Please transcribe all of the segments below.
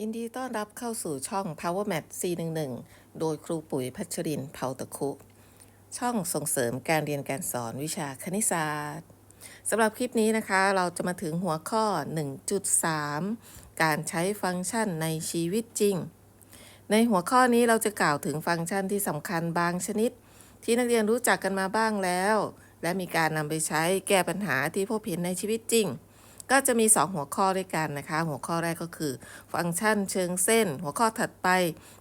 ยินดีต้อนรับเข้าสู่ช่อง Power Mat C11 โดยครูปุ๋ยพัชรินเผาตะคุ ช่องส่งเสริมการเรียนการสอนวิชาคณิตศาสตร์สำหรับคลิปนี้นะคะเราจะมาถึงหัวข้อ 1.3 การใช้ฟังก์ชันในชีวิตจริง ในหัวข้อนี้เราจะกล่าวถึงฟังก์ชันที่สำคัญบางชนิด ที่นักเรียนรู้จักกันมาบ้างแล้ว และมีการนำไปใช้แก้ปัญหาที่พบเห็นในชีวิตจริง ก็จะมี 2 หัวข้อด้วยกันนะคะ หัวข้อแรกก็คือ ฟังก์ชันเชิงเส้น หัวข้อถัดไป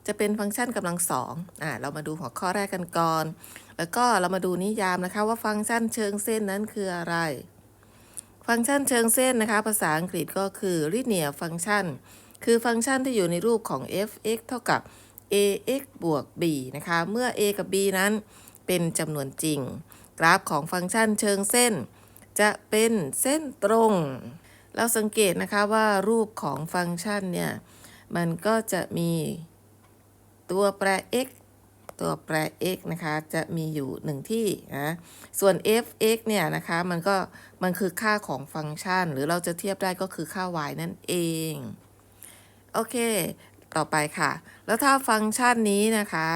จะเป็นฟังก์ชันกำลังสองอ่าเรามาดูหัวข้อแรกกันก่อน แล้วก็เรามาดูนิยามนะคะว่าฟังก์ชันเชิงเส้นนั้นคืออะไร ฟังก์ชันเชิงเส้นนะคะ ภาษาอังกฤษก็คือ linear function คือฟังก์ชันที่อยู่ในรูปของ f(x) เท่ากับ ax บวก b นะคะ เมื่อ a กับ b นั้นเป็นจำนวนจริง กราฟของฟังก์ชันเชิงเส้น จะเป็นเส้นตรง เราสังเกตนะคะว่ารูปของฟังก์ชันเนี่ย มันก็จะมีตัวแปร x ตัวแปร x นะคะ จะมีอยู่หนึ่งที่นะ ส่วน f(x) เนี่ยนะคะ มันก็ มันคือค่าของฟังก์ชัน หรือเราจะเทียบได้ก็คือค่า y นั่นเอง โอเค ต่อไปค่ะ แล้วถ้าฟังก์ชันนี้นะคะ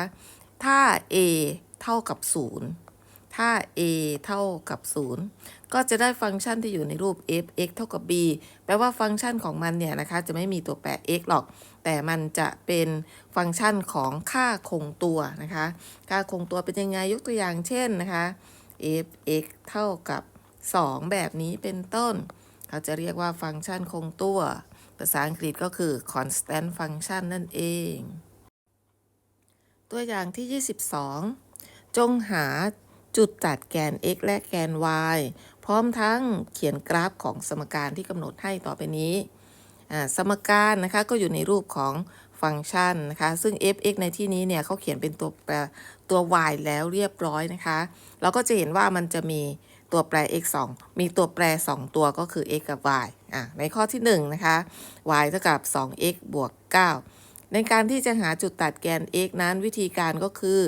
ถ้า a เท่ากับ 0 ถ้า a เท่ากับ 0 ก็จะได้ฟังก์ชันที่อยู่ในรูป f(x) เท่ากับ b แปลว่าฟังก์ชันของมันเนี่ยนะคะจะไม่มีตัวแปร x หรอก แต่มันจะเป็นฟังก์ชันของค่าคงตัวนะคะ ค่าคงตัวเป็นยังไงยกตัวอย่างเช่นนะคะ f(x) เท่ากับ 2 แบบนี้เป็นต้น เขาจะเรียกว่าฟังก์ชันคงตัว ภาษาอังกฤษก็คือ constant function นั่นเอง ตัวอย่างที่ 22 จงหาจุดตัดแกน x และแกน y ร้อมทั้งเขียนกราฟของสมการที่กำหนดให้ต่อไปนี้ สมการนะคะก็อยู่ในรูปของฟังก์ชันนะคะซึ่ง f(x) ในที่นี้เนี่ยเขาเขียนเป็นตัวแปรตัว y แล้วเรียบร้อยนะคะ เราก็จะเห็นว่ามันจะมีตัวแปร x 2มีตัวแปร 2 ตัวก็คือ x กับ y อะในข้อที่1นะคะ y เท่ากับ 2x บวก 9 ในการที่จะหาจุดตัดแกน x นั้นวิธีการก็คือ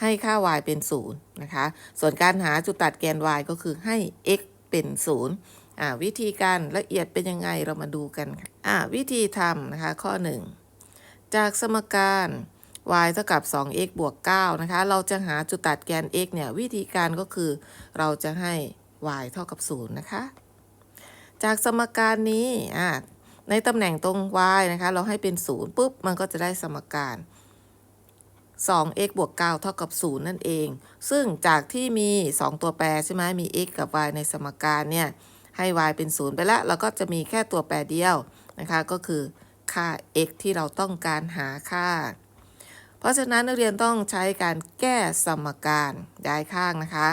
ให้ค่า y เป็น0นะคะ ส่วนการหาจุดตัดแกน y ก็คือให้ x เป็น0อ่าวิธีการละเอียดเป็นยังไงเรามาดูกันอ่าวิธีทำนะคะข้อ 1 จากสมการ y เท่ากับ 2x บวก 9 นะคะ เราจะหาจุดตัดแกน x เนี่ย วิธีการก็คือเราจะให้ y เท่ากับ 0 นะคะ จากสมการนี้อ่าในตำแหน่งตรง y นะคะ เราให้เป็น 0 ปุ๊บ มันก็จะได้สมการ 2x บวก 9 เท่ากับ 0 นั่นเอง ซึ่งจากที่มี 2 ตัวแปรใช่ไหมมี x กับ y ในสมการเนี่ย ให้ y เป็น 0 ไปแล้วเราก็จะมีแค่ตัวแปรเดียวนะคะ ก็คือค่า x ที่เราต้องการหาค่า เพราะฉะนั้นนักเรียนต้องใช้การแก้สมการย้ายข้างนะคะ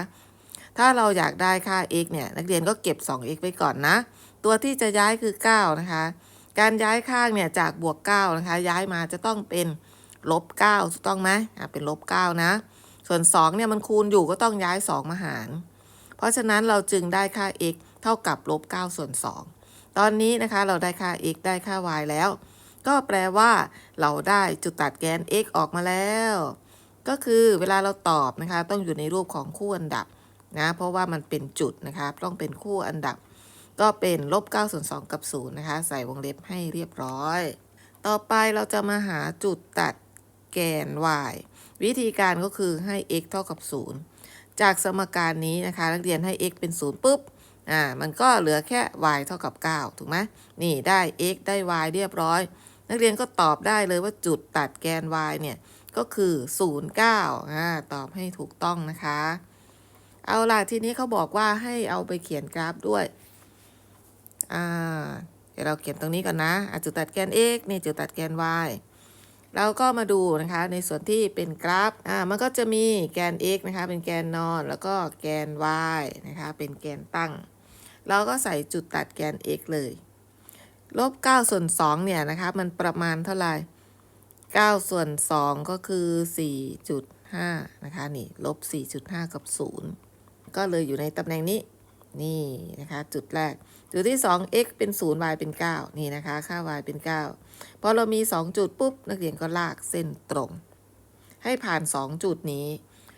ถ้าเราอยากได้ค่า x เนี่ย นักเรียนก็เก็บ 2x ไว้ก่อนนะ ตัวที่จะย้ายคือ 9 นะคะ การย้ายข้างเนี่ยจากบวก 9 นะคะ ย้ายมาจะต้องเป็น ลบ9ถูกต้องไหมอะเป็นลบ9นะ ส่วน2เนี่ยมันคูณอยู่ก็ต้องย้าย2มาหาร เพราะฉะนั้นเราจึงได้ค่า x เท่ากับลบ9ส่วน2ตอนนี้นะคะเราได้ค่า x ได้ค่า y แล้ว ก็แปลว่าเราได้จุดตัดแกน x ออกมาแล้ว ก็คือเวลาเราตอบนะคะ ต้องอยู่ในรูปของคู่อันดับนะเพราะว่ามันเป็นจุดนะคะต้องเป็นคู่อันดับ ก็เป็นลบ9ส่วน2กับ0นะคะ ใส่วงเล็บให้เรียบร้อย ต่อไปเราจะมาหาจุดตัด แกน y วิธีการก็คือให้ x เท่ากับ 0 จากสมการนี้นะคะ นักเรียนให้ x เป็น 0ปุ๊บอ่ามันก็เหลือแค่ y เท่ากับ 9 ถูกไหมนี่ได้ x ได้ y เรียบร้อย นักเรียนก็ตอบได้เลยว่าจุดตัดแกน y เนี่ย ก็คือ 0 9อ่าตอบให้ถูกต้องนะคะ เอาล่ะ ทีนี้เขาบอกว่าให้เอาไปเขียนกราฟด้วยอ่าเดี๋ยวเราเขียนตรงนี้ก่อนนะจุดตัดแกน x นี่จุดตัดแกน y เราก็มาดูนะคะในส่วนที่เป็นกราฟอ่ามันก็จะมีแกน x นะคะเป็นแกนนอน แล้วก็แกน y นะคะเป็นแกนตั้ง เราก็ใส่จุดตัดแกน x เลยลบ9ส่วน2เนี่ยนะคะมันประมาณเท่าไหร่9ส่วน 2 ก็คือ 4.5 นะคะนี่ลบ 4.5 กับ 0 ก็เลยอยู่ในตำแหน่งนี้นี่นะคะจุดแรก จุดที่ 2 x เป็น 0 y เป็น 9 นี่นะคะ ค่า y เป็น 9 พอเรามี 2 จุดปุ๊บ นักเรียนก็ลากเส้นตรง ให้ผ่าน 2 จุดนี้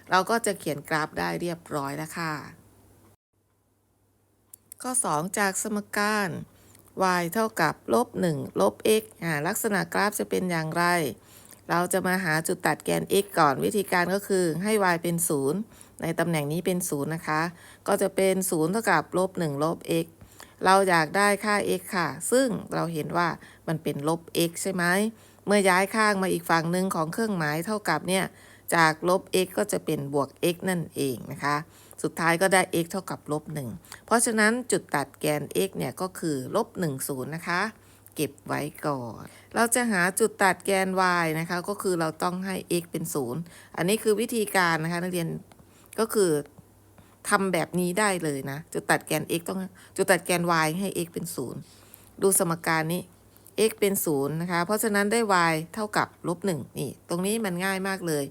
เราก็จะเขียนกราฟได้เรียบร้อยแล้วค่ะ ข้อ 2 จากสมการ y เท่ากับลบ1ลบ x อ่าลักษณะกราฟจะเป็นอย่างไร เราจะมาหาจุดตัดแกน x ก่อนวิธีการก็คือให้ y เป็น 0 ในตำแหน่งนี้เป็น 0 นะคะ ก็จะเป็น 0 เท่ากับลบ1ลบ x เราอยากได้ค่า x ค่ะ ซึ่งเราเห็นว่ามันเป็นลบ x ใช่ไหม เมื่อย้ายข้างมาอีกฝั่งหนึ่งของเครื่องหมายเท่ากับเนี่ย จากลบ x ก็จะเป็นบวก x นั่นเองนะคะ สุดท้ายก็ได้ x เท่ากับลบ 1 เพราะฉะนั้นจุดตัดแกน x เนี่ยก็คือลบ 1 0 นะคะ เก็บไว้ก่อน เราจะหาจุดตัดแกน y นะคะ ก็คือเราต้องให้ x เป็น 0 อันนี้คือวิธีการนะคะนักเรียนก็คือ ทำแบบนี้ได้เลยนะ จุดตัดแกน x ต้อง จุดตัดแกน y ให้ x เป็น 0 ดูสมการนี้ x เป็น 0 นะคะ เพราะฉะนั้นได้ y เท่ากับลบ1นี่ ตรงนี้มันง่ายมากเลย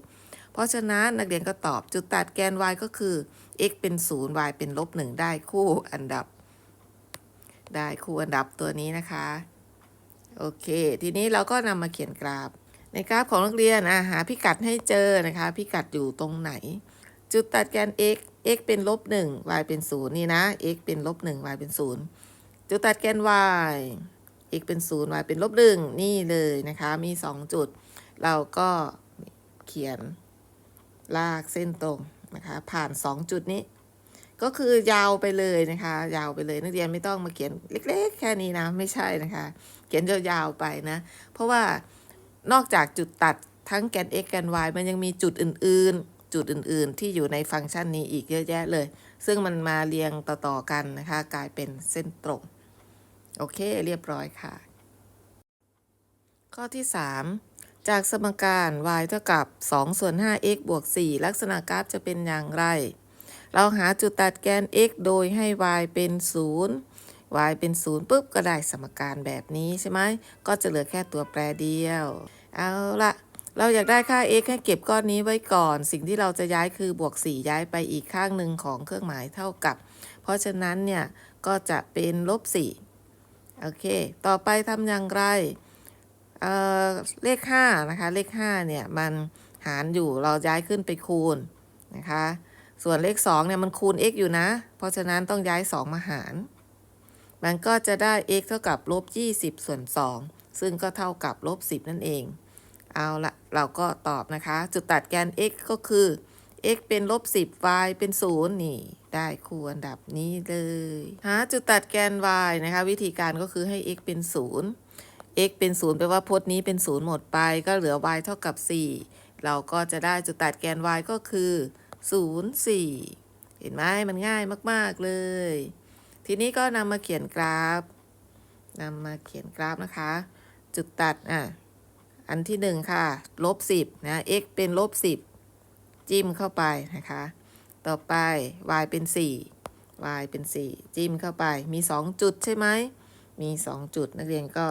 เพราะฉะนั้นนักเรียนก็ตอบจุดตัดแกน y ก็คือ x เป็น 0 y เป็นลบ1ได้คู่อันดับ ได้คู่อันดับตัวนี้นะคะ โอเค ทีนี้เราก็นำมาเขียนกราฟ ในกราฟของนักเรียนอะหาพิกัดให้เจอนะคะ พิกัดอยู่ตรงไหน จุดตัดแกน x x เป็นลบ1 y เป็น 0 นี่นะ x เป็นลบ1 y เป็น 0 จุดตัดแกน y x เป็น 0 y เป็นลบ1นี่เลยนะคะ มี 2 จุด เราก็เขียนลากเส้นตรงนะคะ ผ่าน 2 จุดนี้ ก็คือยาวไปเลยนะคะ ยาวไปเลยนักเรียนไม่ต้องมาเขียนเล็กๆ แค่นี้นะ ไม่ใช่นะคะ เขียนยาวๆไปนะ เพราะว่านอกจากจุดตัดทั้งแกน x แกน y มันยังมีจุดอื่นๆ จุดอื่นๆ ที่อยู่ในฟังก์ชันนี้อีกเยอะแยะเลย ซึ่งมันมาเรียงต่อๆกันนะคะ กลายเป็นเส้นตรง โอเคเรียบร้อยค่ะ ข้อที่ 3 จากสมการ y เท่ากับ2ส่วน 5x บวก 4 ลักษณะกราฟจะเป็นอย่างไร เราหาจุดตัดแกน x โดยให้ y เป็น 0 y เป็น 0ปุ๊บก็ได้สมการแบบนี้ใช่ไหม ก็จะเหลือแค่ตัวแปรเดียว เอาละ เราอยากได้ค่า x ให้เก็บก้อนนี้ไว้ก่อน สิ่งที่เราจะย้ายคือบวก 4 ย้ายไปอีกข้างหนึ่งของเครื่องหมายเท่ากับ เพราะฉะนั้นเนี่ย ก็จะเป็นลบ4โอเค ต่อไปทำอย่างไรเเลข5นะคะ เลข5เนี่ย มันหารอยู่เราย้ายขึ้นไปคูณนะคะ ส่วนเลข2เนี่ยมันคูณ x อยู่นะ เพราะฉะนั้นต้องย้าย 2 มาหาร มันก็จะได้ x เท่ากับลบ20ส่วน2ซึ่งก็เท่ากับลบ10นั่นเอง เอาละ เราก็ตอบนะคะ จุดตัดแกน x ก็คือ x เป็นลบ 10 y เป็น 0 นี่ ได้คู่อันดับนี้เลย หาจุดตัดแกน y นะคะ วิธีการก็คือให้ x เป็น 0 x เป็น 0 แปลว่าพจน์นี้เป็น 0 หมดไป ก็เหลือ y เท่ากับ 4 เราก็จะได้จุดตัดแกน y ก็คือ 0 4 เห็นไหมมันง่ายมาก ๆ เลย ทีนี้ก็นำมาเขียนกราฟนำมาเขียนกราฟนะคะ จุดตัดอะ อันที่หนึ่งค่ะลบสิบนะ x เป็นลบสิบจิ้มเข้าไปนะคะ ต่อไป y เป็นสี่ y เป็นสี่จิ้มเข้าไปมีสองจุดใช่ไหมมีสองจุดนักเรียนก็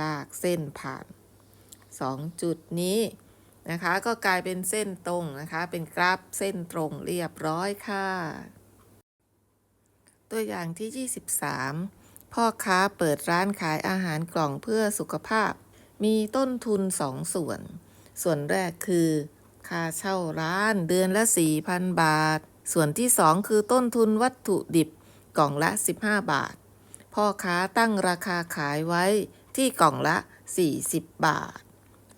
ลากเส้นผ่านสองจุดนี้นะคะ ก็กลายเป็นเส้นตรงนะคะ เป็นกราฟเส้นตรงเรียบร้อยค่ะ ตัวอย่างที่ 23 พ่อค้าเปิดร้านขายอาหารกล่องเพื่อสุขภาพ มีต้นทุน2ส่วน ส่วนแรกคือ ค่าเช่าร้านเดือนละ4,000บาท ส่วนที่2คือต้นทุนวัตถุดิบกล่องละ 15 บาท พ่อค้าตั้งราคาขายไว้ที่กล่องละ 40 บาท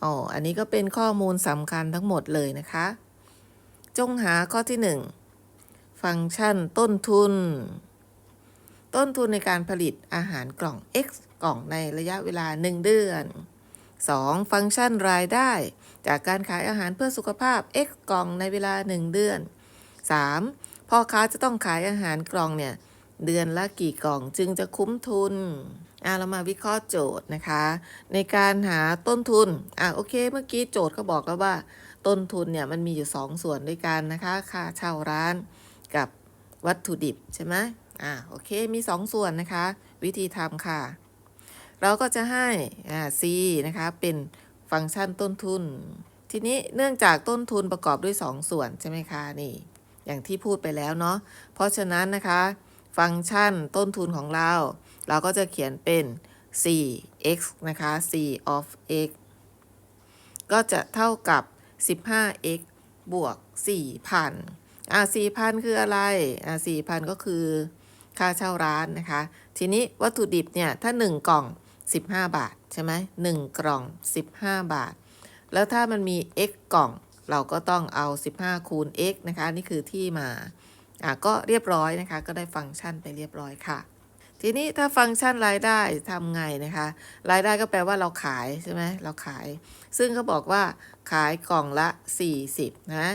อ๋ออันนี้ก็เป็นข้อมูลสำคัญทั้งหมดเลยนะคะ จงหาข้อที่ 1 ฟังก์ชันต้นทุน ต้นทุนในการผลิตอาหารกล่อง X กล่องในระยะเวลา 1 เดือน 2. ฟังก์ชันรายได้ จากการขายอาหารเพื่อสุขภาพ X กล่องในเวลา 1 เดือน 3. พ่อค้าจะต้องขายอาหารกล่องเนี่ยเดือนละกี่กล่องจึงจะคุ้มทุนอะเรามาวิเคราะห์โจทย์นะคะ ในการหาต้นทุนอะโอเค เมื่อกี้โจทย์เขาบอกแล้วว่า ต้นทุนเนี่ยมันมีอยู่ 2 ส่วนด้วยกันนะคะ ค่าเช่าร้านกับวัตถุดิบใช่ไหมอะโอเคมี 2 ส่วนนะคะ วิธีทำค่ะ เราก็จะให้ c นะคะ เป็นฟังก์ชันต้นทุน ทีนี้เนื่องจากต้นทุนประกอบด้วย 2 ส่วนใช่ไหมคะนี่ อย่างที่พูดไปแล้วเนาะเพราะฉะนั้นนะคะ ฟังก์ชันต้นทุนของเรา เราก็จะเขียนเป็น 4x นะคะ c of x ก็จะเท่ากับ 15x บวก 4,000อ่า4,000 คืออะไรอ่า4,000 ก็คือ ค่าเช่าร้านนะคะ ทีนี้วัตถุดิบเนี่ย ถ้า 1 กล่อง 15 บาท ใช่ไหม1กล่อง 15 บาท แล้วถ้ามันมี x กล่อง เราก็ต้องเอา 15 คูณ x นะคะ นี่คือที่มาอะก็เรียบร้อยนะคะ ก็ได้ฟังก์ชันไปเรียบร้อยค่ะ ทีนี้ถ้าฟังก์ชันรายได้ทำไงนะคะ รายได้ก็แปลว่าเราขายใช่ไหมเราขาย ซึ่งเขาบอกว่าขายกล่องละ 40 นะ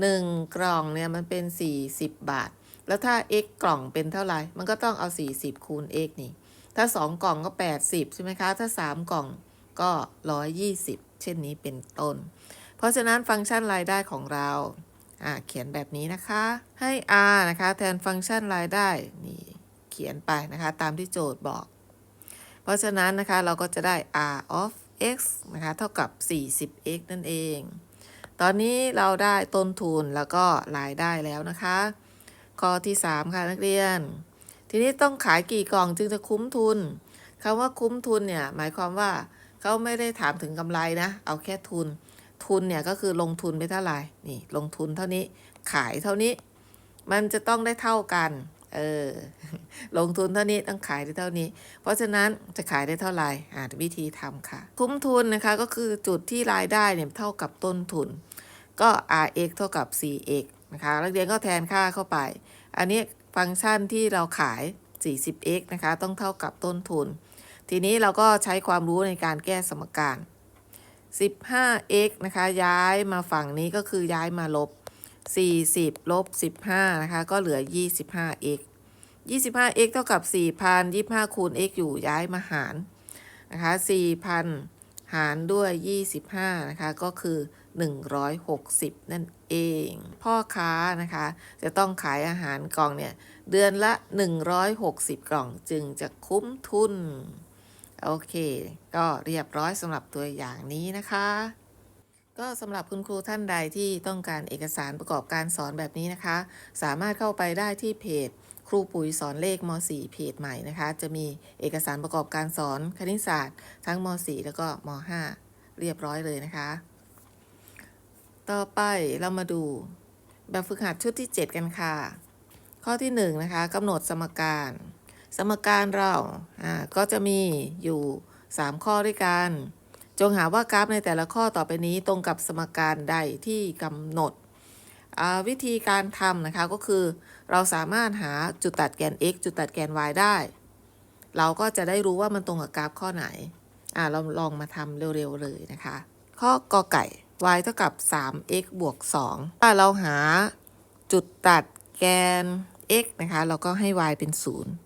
หนึ่งกล่องเนี่ยมันเป็น 40 บาท แล้วถ้า x กล่องเป็นเท่าไหร่ มันก็ต้องเอา 40 คูณ x นี่ ถ้า 2 กล่องก็ 80 ใช่ไหมคะ ถ้า 3 กล่องก็ 120 เช่นนี้เป็นต้น เพราะฉะนั้นฟังก์ชันรายได้ของเราเขียนแบบนี้นะคะ ให้ r นะคะ แทนฟังก์ชันรายได้นี่เขียนไปนะคะ ตามที่โจทย์บอก เพราะฉะนั้นนะคะเราก็จะได้ r of x นะคะ เท่ากับ 40x นั่นเอง ตอนนี้เราได้ต้นทุนแล้วก็รายได้แล้วนะคะ ข้อที่ 3 ค่ะนักเรียน ทีนี้ต้องขายกี่กล่องจึงจะคุ้มทุนคำว่าคุ้มทุนเนี่ย หมายความว่าเขาไม่ได้ถามถึงกำไรนะ เอาแค่ทุน ทุนเนี่ยก็คือลงทุนไปเท่าไหร่นี่ ลงทุนเท่านี้ ขายเท่านี้ มันจะต้องได้เท่ากันเออลงทุนเท่านี้ต้องขายได้เท่านี้ เพราะฉะนั้นจะขายได้เท่าไหร่อ่าวิธีทำค่ะ คุ้มทุนนะคะก็คือจุดที่รายได้เนี่ยเท่ากับต้นทุน ก็ rx เท่ากับ cx นะคะนักเรียนก็แทนค่าเข้าไป อันนี้ ฟังก์ชันที่เราขาย 40x นะคะ ต้องเท่ากับต้นทุน ทีนี้เราก็ใช้ความรู้ในการแก้สมการ 15x นะคะ ย้ายมาฝั่งนี้ก็คือย้ายมาลบ 40 ลบ 15 นะคะ ก็เหลือ 25x 25x เท่ากับ 4,000 25 คูณ x อยู่ย้ายมาหารนะคะ 4,000 หารด้วย 25 นะคะ ก็คือ 160 นั่นเอง พ่อค้านะคะ จะต้องขายอาหารกล่องเนี่ย เดือนละ 160 กล่องจึงจะคุ้มทุน โอเค ก็เรียบร้อยสำหรับตัวอย่างนี้นะคะ ก็สำหรับคุณครูท่านใดที่ต้องการเอกสารประกอบการสอนแบบนี้นะคะ สามารถเข้าไปได้ที่เพจครูปุ๋ยสอนเลขม .4 เพจใหม่นะคะ จะมีเอกสารประกอบการสอนคณิตศาสตร์ ทั้งม .4 แล้วก็ม .5 เรียบร้อยเลยนะคะ ต่อไปเรามาดูแบบฝึกหัดชุดที่ 7 กันค่ะ ข้อที่1นะคะกำหนดสมการ สมการเราอ่าก็จะมีอยู่ 3 ข้อด้วยกัน จงหาว่ากราฟในแต่ละข้อต่อไปนี้ตรงกับสมการใดที่กำหนด วิธีการทำนะคะก็คือ เราสามารถหาจุดตัดแกน x จุดตัดแกน y ได้ เราก็จะได้รู้ว่ามันตรงกับกราฟข้อไหนอ่าเราลองมาทำเร็วๆเลยนะคะ ข้อกอไก่ y เท่ากับ 3x บวก 2 ถ้าเราหาจุดตัดแกน x นะคะ เราก็ให้ y เป็น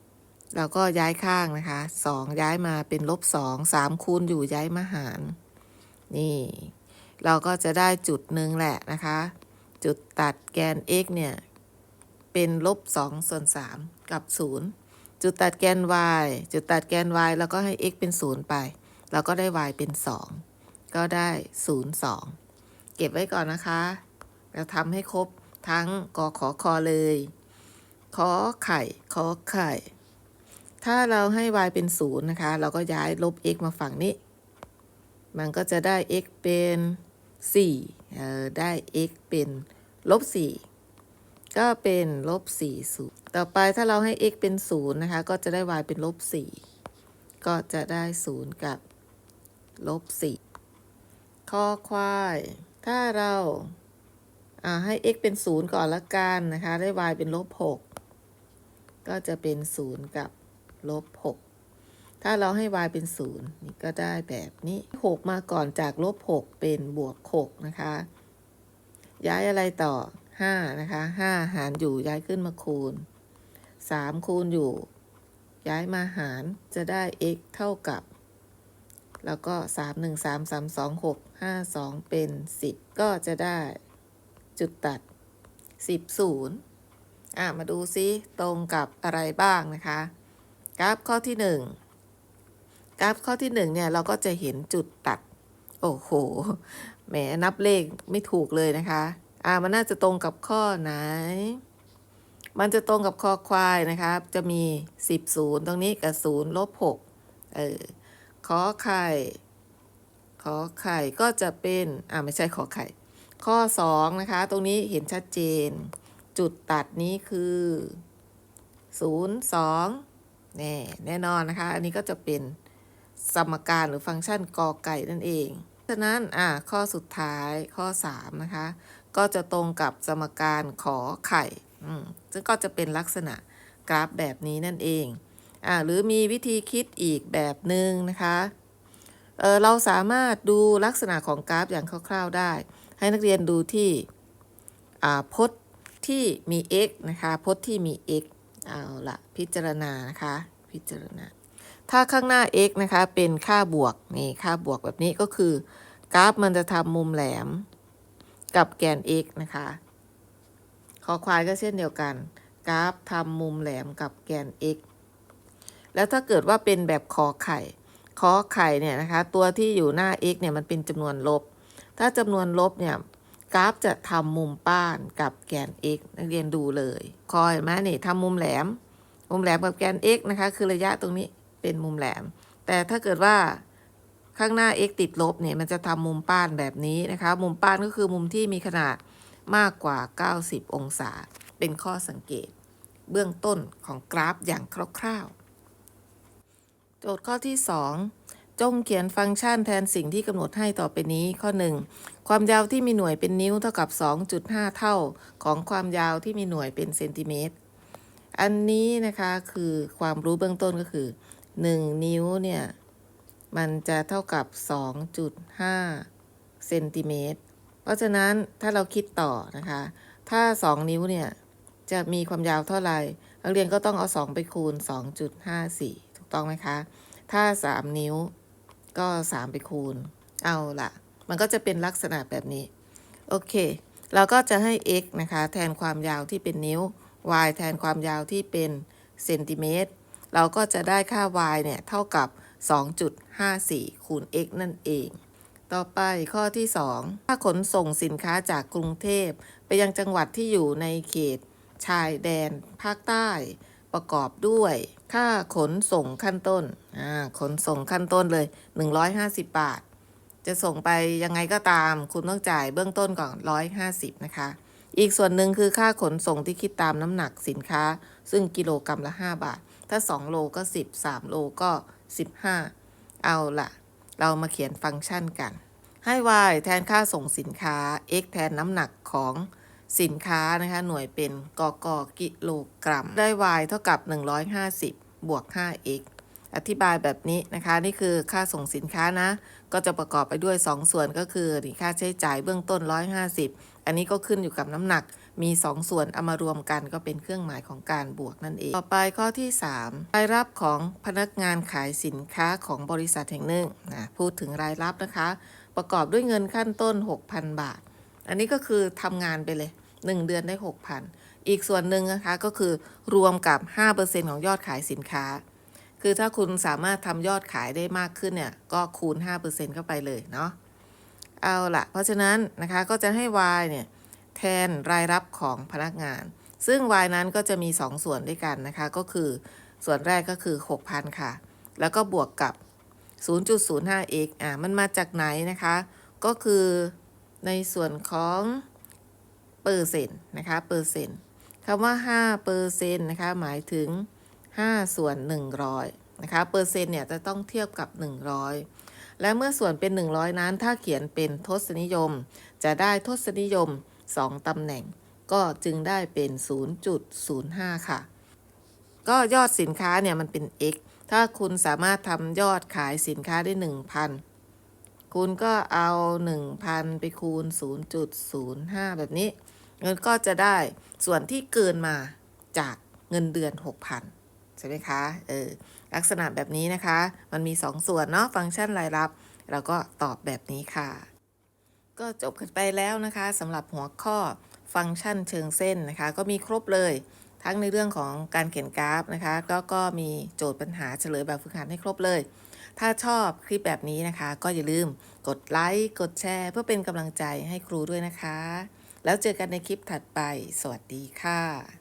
0 เราก็ย้ายข้างนะคะ 2 ย้ายมาเป็นลบ 2 3 คูณอยู่ย้ายมาหาร นี่ เราก็จะได้จุดหนึ่งแหละนะคะ จุดตัดแกน x เนี่ย เป็นลบ 2 ส่วน 3 กับ 0 จุดตัดแกน y จุดตัดแกน y แล้วก็ให้ x เป็น 0 ไป เราก็ได้ y เป็น 2 ก็ได้ 0 2 เก็บไว้ก่อนนะคะ เราทำให้ครบทั้งกอขอคอเลยขอไข่ขอไข่ ถ้าเราให้ y เป็น 0 นะคะ เราก็ย้ายลบ x มาฝั่งนี้ มันก็จะได้ x เป็น4เออได้ x เป็นลบ4ก็เป็นลบ4ศูนย์ต่อไปถ้าเราให้ x เป็น 0 นะคะ ก็จะได้ y เป็นลบ4ก็จะได้ 0 กับลบ4 ข้อควาย ถ้าเราอ่าให้ x เป็น 0 ก่อนละกันนะคะ ได้ y เป็นลบ 6 ก็จะเป็น 0 กับลบ 6 ถ้าเราให้ y เป็น 0 นี่ก็ได้แบบนี้ 6 มาก่อนจากลบ 6 เป็นบวก 6 นะคะ ย้ายอะไรต่อ 5 นะคะ 5 หารอยู่ย้ายขึ้นมาคูณ 3 คูณอยู่ ย้ายมาหารจะได้ x เท่ากับ แล้วก็ 3 1 3 3 2 6 5 2 เป็น 10 ก็จะได้จุดตัด 10 0อะมาดูซิตรงกับอะไรบ้างนะคะ กราฟข้อที่ 1 กราฟข้อที่ 1 เนี่ย เราก็จะเห็นจุดตัด โอ้โห แหมนับเลขไม่ถูกเลยนะคะ อ่ามันน่าจะตรงกับข้อไหน มันจะตรงกับคอควายนะครับ จะมี 10 0 ตรงนี้กับ 0 ลบ 6 เออ อไข่ ขอไข่ก็จะเป็น อ่าไม่ใช่ขอไข่ ข้อ 2 นะคะ ตรงนี้เห็นชัดเจน จุดตัดนี้คือ 0 2แน่แน่นอนนะคะ อันนี้ก็จะเป็นสมการหรือฟังก์ชันกอไก่นั่นเอง ฉะนั้น อ่า ข้อสุดท้ายข้อ 3 นะคะ ก็จะตรงกับสมการขอไข่อืมซึ่งก็จะเป็นลักษณะกราฟแบบนี้นั่นเอง อ่าหรือมีวิธีคิดอีกแบบหนึ่งนะคะเออเราสามารถดูลักษณะของกราฟอย่างคร่าวๆได้ ให้นักเรียนดูที่อ่าพจน์ที่มี x นะคะพจน์ที่มี x เอาละพิจารณานะคะพิจารณา ถ้าข้างหน้า x นะคะเป็นค่าบวกนี่ค่าบวกแบบนี้ก็คือกราฟมันจะทำมุมแหลมกับแกน x นะคะคอควายก็เช่นเดียวกัน กราฟทำมุมแหลมกับแกน x แล้วถ้าเกิดว่าเป็นแบบคอไข่คอไข่เนี่ยนะคะตัวที่อยู่หน้า x เนี่ยมันเป็นจำนวนลบ ถ้าจำนวนลบเนี่ยกราฟจะทำมุมป้านกับแกน x นักเรียนดูเลยคอยไหมนี่ทำมุมแหลม มุมแหลมกับแกน x นะคะ คือระยะตรงนี้เป็นมุมแหลม แต่ถ้าเกิดว่าข้างหน้า x ติดลบเนี่ยมันจะทำมุมป้านแบบนี้นะคะ มุมป้านก็คือมุมที่มีขนาดมากกว่า 90 องศา เป็นข้อสังเกต เบื้องต้นของกราฟอย่างคร่าวๆ โจทย์ข้อที่ 2 จงเขียนฟังก์ชันแทนสิ่งที่กำหนดให้ต่อไปนี้ข้อ 1 ความยาวที่มีหน่วยเป็นนิ้วเท่ากับ 2.5 เท่าของความยาวที่มีหน่วยเป็นเซนติเมตร อันนี้นะคะคือความรู้เบื้องต้นก็คือ 1 นิ้วเนี่ยมันจะเท่ากับ 2.5 เซนติเมตร เพราะฉะนั้นถ้าเราคิดต่อนะคะ ถ้า 2 นิ้วเนี่ยจะมีความยาวเท่าไหร่นักเรียนก็ต้องเอา 2 ไปคูณ 2.54 ต้องไหมคะ ถ้า 3 นิ้วก็ 3 ไปคูณ เอาละมันก็จะเป็นลักษณะแบบนี้ โอเค เราก็จะให้ x นะคะ แทนความยาวที่เป็นนิ้ว y แทนความยาวที่เป็นเซนติเมตร เราก็จะได้ค่า y เนี่ย เท่ากับ 2.54 คูณ x นั่นเอง ต่อไปข้อที่ 2 ถ้าขนส่งสินค้าจากกรุงเทพ ไปยังจังหวัดที่อยู่ในเขตชายแดนภาคใต้ประกอบด้วย ค่าขนส่งขั้นต้น อ่า ขนส่งขั้นต้นเลย 150 บาท จะส่งไปยังไงก็ตาม คุณต้องจ่ายเบื้องต้นก่อน 150 นะคะ อีกส่วนหนึ่งคือค่าขนส่งที่คิดตามน้ำหนักสินค้า ซึ่งกิโลกรรัมละ 5 บาท ถ้า 2 โลก็ 10 3 โลก็ 15 เอาละเรามาเขียนฟังก์ชันกัน ให้ y แทนค่าส่งสินค้า x แทนน้ำหนักของ สินค้านะคะหน่วยเป็นกกกิโลกรัม ได้ y เท่ากับ 150 บวก 5x อธิบายแบบนี้นะคะ นี่คือค่าส่งสินค้านะ ก็จะประกอบไปด้วย 2 ส่วนก็คือค่าใช้จ่ายเบื้องต้น 150 อันนี้ก็ขึ้นอยู่กับน้ำหนักมี 2 ส่วนเอามารวมกันก็เป็นเครื่องหมายของการบวกนั่นเอง ต่อไปข้อที่3รายรับของพนักงานขายสินค้าของบริษัทแห่งหนึ่งนะพูดถึงรายรับนะคะ ประกอบด้วยเงินขั้นต้น 6,000 บาท อันนี้ก็คือทำงานไปเลย 1 เดือนได้ 6,000 อีกส่วนหนึ่งนะคะก็คือรวมกับ 5%ของยอดขายสินค้า คือถ้าคุณสามารถทำยอดขายได้มากขึ้นเนี่ย ก็คูณ 5%เข้าไปเลยเนาะเอาละเพราะฉะนั้นนะคะก็จะให้ y เนี่ยแทนรายรับของพนักงาน ซึ่ง y นั้นก็จะมี 2 ส่วนด้วยกันนะคะ ก็คือส่วนแรกก็คือ 6,000 ค่ะ แล้วก็บวกกับ 0.05x อ่ามันมาจากไหนนะคะ ก็คือในส่วนของ เปอร์เซ็นต์นะคะเปอร์เซ็นต์คำว่า5เปอร์เซ็นต์นะคะหมายถึง 5 ส่วน 100นะคะเปอร์เซ็นต์เนี่ยจะต้องเทียบกับ 100 และเมื่อส่วนเป็น 100 นั้นถ้าเขียนเป็นทศนิยม จะได้ทศนิยม 2 ตำแหน่ง ก็จึงได้เป็น 0.05 ค่ะ ก็ยอดสินค้าเนี่ยมันเป็น x ถ้าคุณสามารถทำยอดขายสินค้าได้ 1,000คุณก็เอา 1,000 ไปคูณ 0.05 แบบนี้ เงินก็จะได้ส่วนที่เกินมาจากเงินเดือน 6,000 ใช่ไหมคะ เออ ลักษณะแบบนี้นะคะ มันมี2ส่วนเนาะ ฟังก์ชันรายรับ เราก็ตอบแบบนี้ค่ะ ก็จบกันไปแล้วนะคะสำหรับหัวข้อฟังก์ชันเชิงเส้นนะคะ ก็มีครบเลย ทั้งในเรื่องของการเขียนกราฟนะคะแล้วก็มีโจทย์ปัญหาเฉลยแบบฝึกหัดให้ครบเลย ถ้าชอบคลิปแบบนี้นะคะ ก็อย่าลืมกดไลค์ กดแชร์ เพื่อเป็นกำลังใจให้ครูด้วยนะคะ แล้วเจอกันในคลิปถัดไป สวัสดีค่ะ